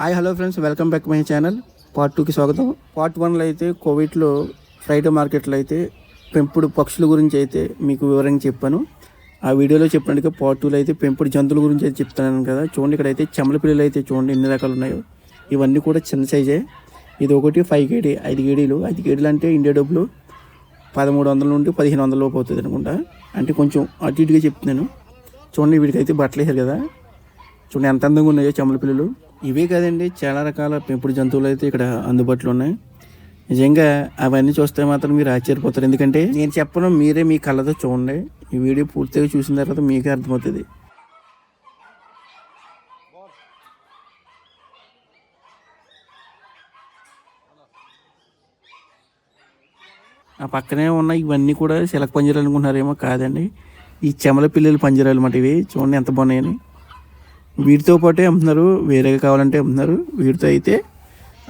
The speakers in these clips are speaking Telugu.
Hi hello friends welcome back my channel part టూకి స్వాగతం. పార్ట్ వన్లో అయితే కోవిడ్లో ఫ్రైడే మార్కెట్లో అయితే పెంపుడు పక్షుల గురించి అయితే మీకు వివరంగా చెప్పాను. ఆ వీడియోలో చెప్పినట్టుగా పార్ట్ టూలో అయితే పెంపుడు జంతువుల గురించి అయితే చెప్తున్నాను కదా. చూడండి ఇక్కడ అయితే చెమల పిల్లలు అయితే చూడండి ఎన్ని రకాలు ఉన్నాయో. ఇవన్నీ కూడా చిన్న సైజే ఇది ఒకటి ఫైవ్ కేడీ ఐదు కేడీలు ఐదు కేడీలు అంటే ఇండియా డబ్బులు పదమూడు వందల నుండి పదిహేను వందల లోపు అవుతుంది అనుకుంటా. అంటే కొంచెం అటు ఇటుగా చెప్తున్నాను. చూడండి వీడికైతే బట్టలు వేసారు కదా. చూడండి ఎంత అందంగా ఉన్నాయో చెమల పిల్లలు. ఇవే కాదండి చాలా రకాల పెంపుడు జంతువులు అయితే ఇక్కడ అందుబాటులో ఉన్నాయి. నిజంగా అవన్నీ చూస్తే మాత్రం మీరు ఆశ్చర్యపోతారు. ఎందుకంటే నేను చెప్పను మీరే మీ కళ్ళతో చూడండి. ఈ వీడియో పూర్తిగా చూసిన తర్వాత మీకే అర్థమవుతుంది. ఆ పక్కనే ఉన్న ఇవన్నీ కూడా చిలక పంజరాలు అనుకుంటున్నారేమో కాదండి. ఈ చెమల పిల్లల పంజరాలు అన్నమాట ఇవి. చూడండి ఎంత బాగున్నాయని. వీటితో పాటే అమ్ముతున్నారు వేరేగా కావాలంటే అమ్ముతున్నారు వీటితో అయితే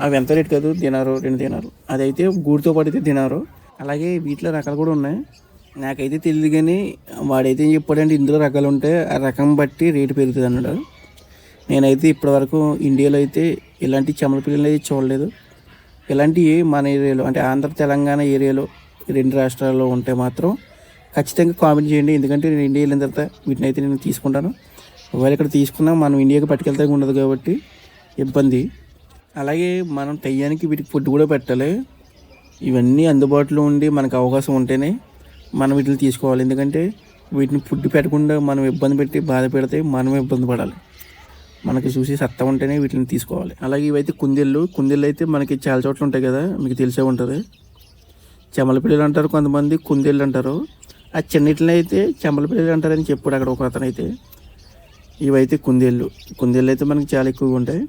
అవి ఎంత రేట్ కాదు? తినారు రెండు తినారు. అదైతే గూడితో పాటు అయితే తినారు. అలాగే వీటిలో రకాలు కూడా ఉన్నాయి. నాకైతే తెలియదు కానీ వాడైతే ఏం చెప్పాడంటే ఇందులో రకాలు ఉంటే ఆ రకం బట్టి రేటు పెరుగుతుంది అన్నాడు. నేనైతే ఇప్పటివరకు ఇండియాలో అయితే ఇలాంటి చెమల పిల్లలు అయితే చూడలేదు. ఇలాంటివి మన ఏరియాలో అంటే ఆంధ్ర తెలంగాణ ఏరియాలో రెండు రాష్ట్రాల్లో ఉంటే మాత్రం ఖచ్చితంగా కామెంట్ చేయండి. ఎందుకంటే నేను ఇండియా వెళ్ళిన తర్వాత వీటిని అయితే నేను తీసుకుంటాను. ఒకవేళ ఇక్కడ తీసుకున్నా మనం ఇండియాకి పట్టుకెళ్తే ఉండదు కాబట్టి ఇబ్బంది. అలాగే మనం టయ్యానికి వీటికి ఫుడ్ కూడా పెట్టాలి. ఇవన్నీ అందుబాటులో ఉండి మనకు అవకాశం ఉంటేనే మనం వీటిని తీసుకోవాలి. ఎందుకంటే వీటిని ఫుడ్ పెట్టకుండా మనం ఇబ్బంది పెట్టి బాధ పెడితే మనమే ఇబ్బంది పడాలి. మనకి చూసి సత్తా ఉంటేనే వీటిని తీసుకోవాలి. అలాగే ఇవైతే కుందేళ్ళు. కుందేళ్ళు అయితే మనకి చాలా చోట్ల ఉంటాయి కదా మీకు తెలిసే ఉంటుంది. చెమలపిల్లలు అంటారు కొంతమంది కుందేళ్ళు అంటారు. ఆ చిన్నిటిని అయితే చెమలపిల్లలు అంటారని చెప్పాడు అక్కడ ఒక అతను అయితే ఇవైతే కుందేళ్ళు. కుందేళ్ళు అయితే మనకి చాలా ఎక్కువగా ఉంటాయి.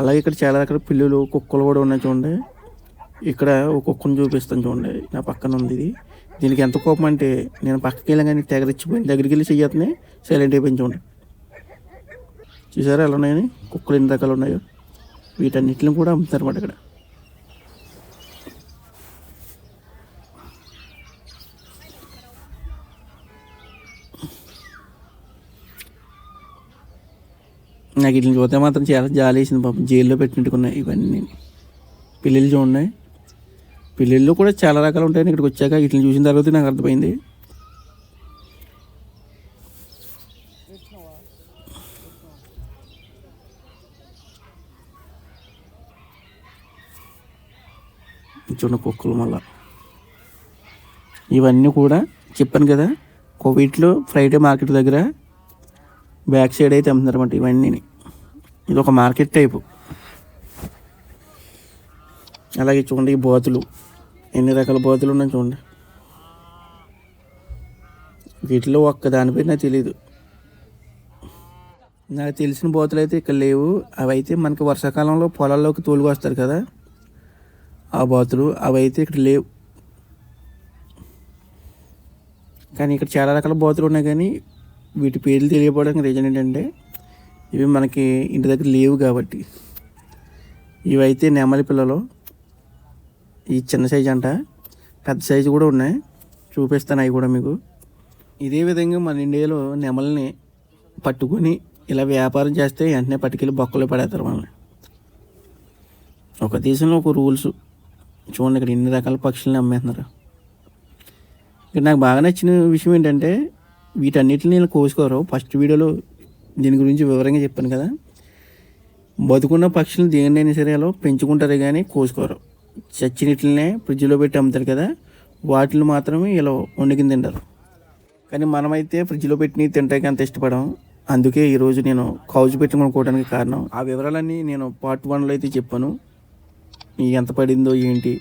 అలాగే ఇక్కడ చాలా రకాల పిల్లులు కుక్కలు కూడా ఉన్నాయి చూడండి. ఇక్కడ ఒక కుక్కను చూపిస్తాను చూడండి. నా పక్కన ఉంది ఇది. దీనికి ఎంత కోపం అంటే నేను పక్కకి వెళ్ళగానే తెగరిచ్చిపోయింది దగ్గరికి వెళ్ళి చెయ్యతనే సైలెంట్ అయిపోయింది చూడండి. చూసారా ఎలా ఉన్నాయని? కుక్కలు ఎన్ని రకాలు ఉన్నాయో? వీటన్నిటిని కూడా అమ్ముతారు అన్నమాట ఇక్కడ. నాకు ఇట్లా చూస్తే మాత్రం చాలా జాలి వేసింది పాపం. జైల్లో పెట్టినట్టుకున్నాయి ఇవన్నీ. పిల్లలు చూడండి. పిల్లల్లో కూడా చాలా రకాలు ఉంటాయని ఇక్కడికి వచ్చాక వీటిని చూసిన తర్వాత నాకు అర్థమైంది. చూడండి కుక్కలు మళ్ళా. ఇవన్నీ కూడా చెప్పాను కదా వీటిలో ఫ్రైడే మార్కెట్ దగ్గర బ్యాక్ సైడ్ అయితే అమ్ముతున్నారు ఇవన్నీ. ఇది ఒక మార్కెట్ టైపు. అలాగే చూడండి ఈ బోతులు. ఎన్ని రకాల బోతులు ఉన్నాయి చూడండి. వీటిలో ఒక్క దానిపై నాకు తెలియదు నాకు తెలిసిన బోతులు అయితే ఇక్కడ లేవు. అవి అయితే మనకి వర్షాకాలంలో పొలాల్లోకి తోలుకొస్తారు కదా. ఆ బాతులు అవి అయితే ఇక్కడ లేవు. కానీ ఇక్కడ చాలా రకాల బాతులు ఉన్నాయి కానీ వీటి పేర్లు తెలియకపోవడానికి రీజన్ ఏంటంటే ఇవి మనకి ఇంటి దగ్గర లేవు కాబట్టి. ఇవైతే నెమలి పిల్లలు ఈ చిన్న సైజు అంట పెద్ద సైజు కూడా ఉన్నాయి. చూపిస్తాను అవి కూడా మీకు. ఇదే విధంగా మన ఇండియాలో నెమల్ని పట్టుకొని ఇలా వ్యాపారం చేస్తే వెంటనే పట్టుకెళ్ళి బొక్కలు పడేస్తారు మనల్ని. ఒక దేశంలో ఒక రూల్స్ చూడండి ఇక్కడ ఎన్ని రకాల పక్షుల్ని అమ్మేస్తున్నారు. ఇక్కడ నాకు బాగా నచ్చిన విషయం ఏంటంటే వీటన్నిటిని నేను కోసుకోరు. ఫస్ట్ వీడియోలో దీని గురించి వివరంగా చెప్పాను కదా. బతుకున్న పక్షులను దేనినైనా సరే అలా పెంచుకుంటారే కానీ కోసుకోరు. చచ్చినట్లనే ఫ్రిడ్జ్లో పెట్టి అమ్ముతారు కదా. వాటిని మాత్రమే ఇలా వండుకుని తింటారు. కానీ మనమైతే ఫ్రిడ్జ్లో పెట్టి తింటానికి అంత ఇష్టపడం. అందుకే ఈరోజు నేను కౌజు పెట్టుకోవడానికి కారణం. ఆ వివరాలన్నీ నేను పార్ట్ వన్లో అయితే చెప్పాను. ఎంత పడిందో ఏంటి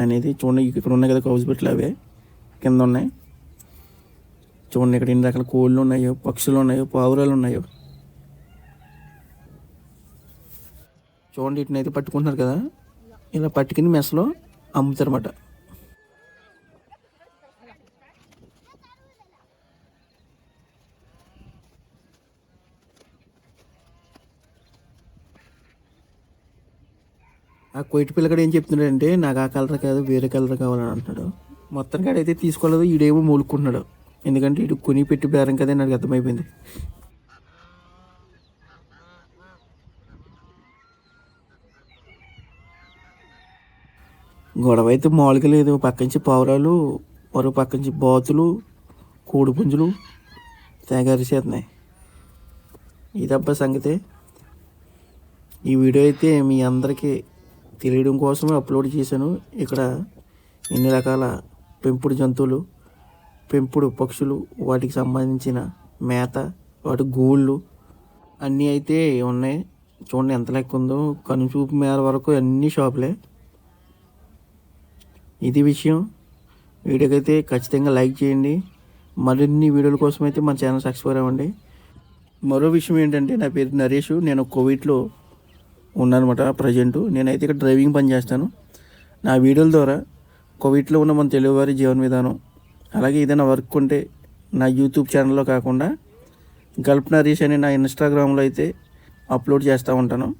అనేది చూడండి. ఇక్కడ ఉన్నాయి కదా కౌజు పెట్టలు అవే కింద ఉన్నాయి. చూడండి ఇక్కడ ఎన్ని రకాల కోళ్ళు ఉన్నాయో పక్షులు ఉన్నాయో పావురాలు ఉన్నాయో. చూడండి వీటిని అయితే పట్టుకుంటున్నారు కదా. ఇలా పట్టుకుని మెస్లో అమ్ముతారన్నమాట. ఆ కొయిట్ పిల్లగాడు ఏం చెప్తున్నాడంటే నాకు ఆ కలర్ కాదు వేరే కలర్ కావాలని అంటున్నాడు. మొత్తానికి కాడైతే తీసుకోలేదు ఈడేమో మూలుకుంటున్నాడు ఎందుకంటే ఇటు కొని పెట్టి బేరం కదే నాకు అర్థమైపోయింది. గొడవ అయితే మామూలుగా లేదు. పక్క నుంచి పావురాలు మరో పక్క నుంచి బాతులు కోడిపుంజులు తయారు చేస్తున్నాయి. ఇది అబ్బా సంగతే. ఈ వీడియో అయితే మీ అందరికీ తెలియడం కోసం అప్లోడ్ చేశాను. ఇక్కడ ఎన్ని రకాల పెంపుడు జంతువులు పెంపుడు పక్షులు వాటికి సంబంధించిన మేత వాటి గూళ్ళు అన్నీ అయితే ఉన్నాయి చూడండి ఎంత లెక్క ఉందో. కనుచూపు మేర వరకు అన్ని షాపులే. ఇది విషయం. వీడియోకైతే ఖచ్చితంగా లైక్ చేయండి. మరిన్ని వీడియోల కోసం అయితే మన ఛానల్ సబ్స్క్రైబ్ అవ్వండి. మరో విషయం ఏంటంటే నా పేరు నరేష్. నేను కోవిడ్లో ఉన్నానమాట ప్రజెంటు. నేనైతే ఇక్కడ డ్రైవింగ్ పని చేస్తాను. నా వీడియోల ద్వారా కోవిడ్లో ఉన్న మన తెలుగువారి జీవన విధానం అలాగే ఏదైనా వర్క్ ఉంటే నా యూట్యూబ్ ఛానల్లో కాకుండా గల్ప్ నరేష్ అని నా ఇన్స్టాగ్రామ్లో అయితే అప్లోడ్ చేస్తూ ఉంటాను.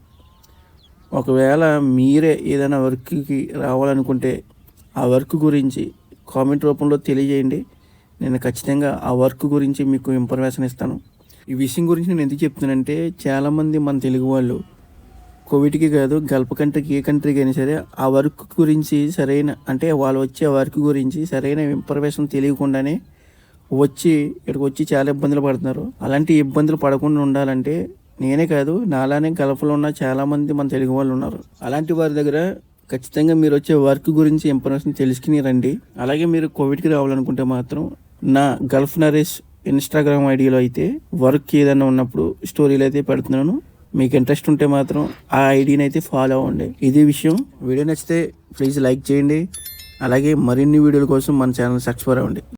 ఒకవేళ మీరే ఏదైనా వర్క్కి రావాలనుకుంటే ఆ వర్క్ గురించి కామెంట్ రూపంలో తెలియజేయండి. నేను ఖచ్చితంగా ఆ వర్క్ గురించి మీకు ఇన్ఫర్మేషన్ ఇస్తాను. ఈ విషయం గురించి నేను ఎందుకు చెప్తున్నానంటే చాలామంది మన తెలుగు వాళ్ళు కోవిడ్కి కాదు గల్ఫ్ కంట్రీకి ఏ కంట్రీకి అయినా సరే ఆ వర్క్ గురించి సరైన అంటే వాళ్ళు వచ్చే వర్క్ గురించి సరైన ఇన్ఫర్మేషన్ తెలియకుండానే వచ్చి ఇక్కడికి వచ్చి చాలా ఇబ్బందులు పడుతున్నారు. అలాంటి ఇబ్బందులు పడకుండా ఉండాలంటే నేనే కాదు నాలానే గల్ఫ్లో ఉన్న చాలామంది మన తెలుగు వాళ్ళు ఉన్నారు. అలాంటి వారి దగ్గర ఖచ్చితంగా మీరు వచ్చే వర్క్ గురించి ఇన్ఫర్మేషన్ తెలుసుకుని రండి. అలాగే మీరు కోవిడ్కి రావాలనుకుంటే మాత్రం నా గల్ఫ్ నరేష్ ఇన్స్టాగ్రామ్ ఐడిలో అయితే వర్క్ ఏదైనా ఉన్నప్పుడు స్టోరీలు అయితే పెడుతున్నాను. మీకు ఇంట్రెస్ట్ ఉంటే మాత్రం ఆ ఐడిని అయితే ఫాలో అవ్వండి. ఇది విషయం. వీడియో నచ్చితే ప్లీజ్ లైక్ చేయండి. అలాగే మరిన్ని వీడియోల కోసం మన ఛానల్ సబ్స్క్రైబ్ అవ్వండి.